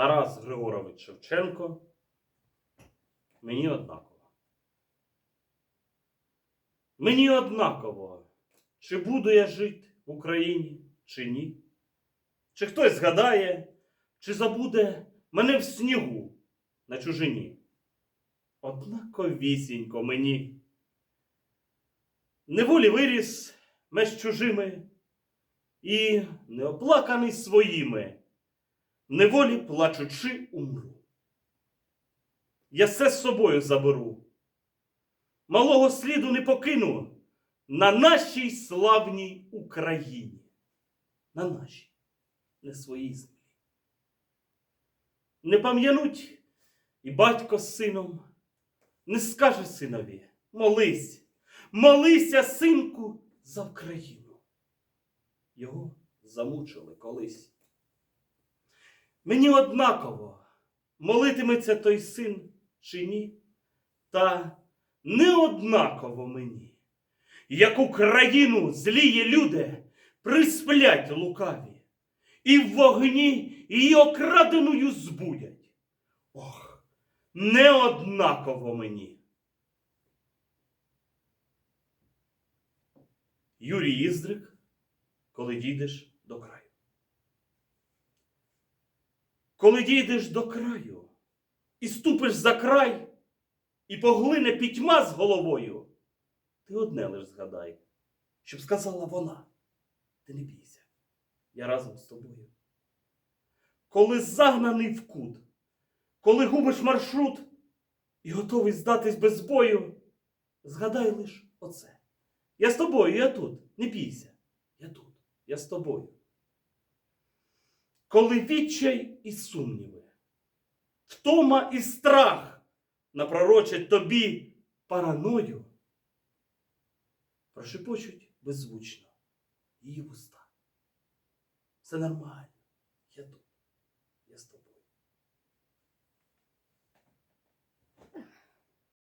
Тарас Григорович Шевченко, мені однаково. Мені однаково, чи буду я жити в Україні, чи ні. Чи хтось згадає, чи забуде мене в снігу на чужині. Однаковісінько мені. Неволі виріс меж чужими і неоплаканий своїми, неволі плачучи умру. Я все з собою заберу, малого сліду не покину на нашій славній Україні, на нашій, не своїй землі. Не пам'януть і батько з сином, не скаже синові, молись, молися, синку, за Україну. Його замучили колись. Мені однаково, молитиметься той син чи ні, та не однаково мені, як Україну зліє люди присплять лукаві, і в вогні її окраденою збудять. Ох, не однаково мені. Юрій Іздрик, коли дійдеш до краю. Коли дійдеш до краю і ступиш за край, і поглине пітьма з головою, ти одне лиш згадай, щоб сказала вона, ти не бійся, я разом з тобою. Коли загнаний в кут, коли губиш маршрут і готовий здатись без бою, згадай лиш оце. Я з тобою, я тут, не бійся, я тут, я з тобою. Коли відчай і сумніви, втома і страх напророчать тобі параною, прошепочуть беззвучно її вуста. Все нормально, я тут, я з тобою.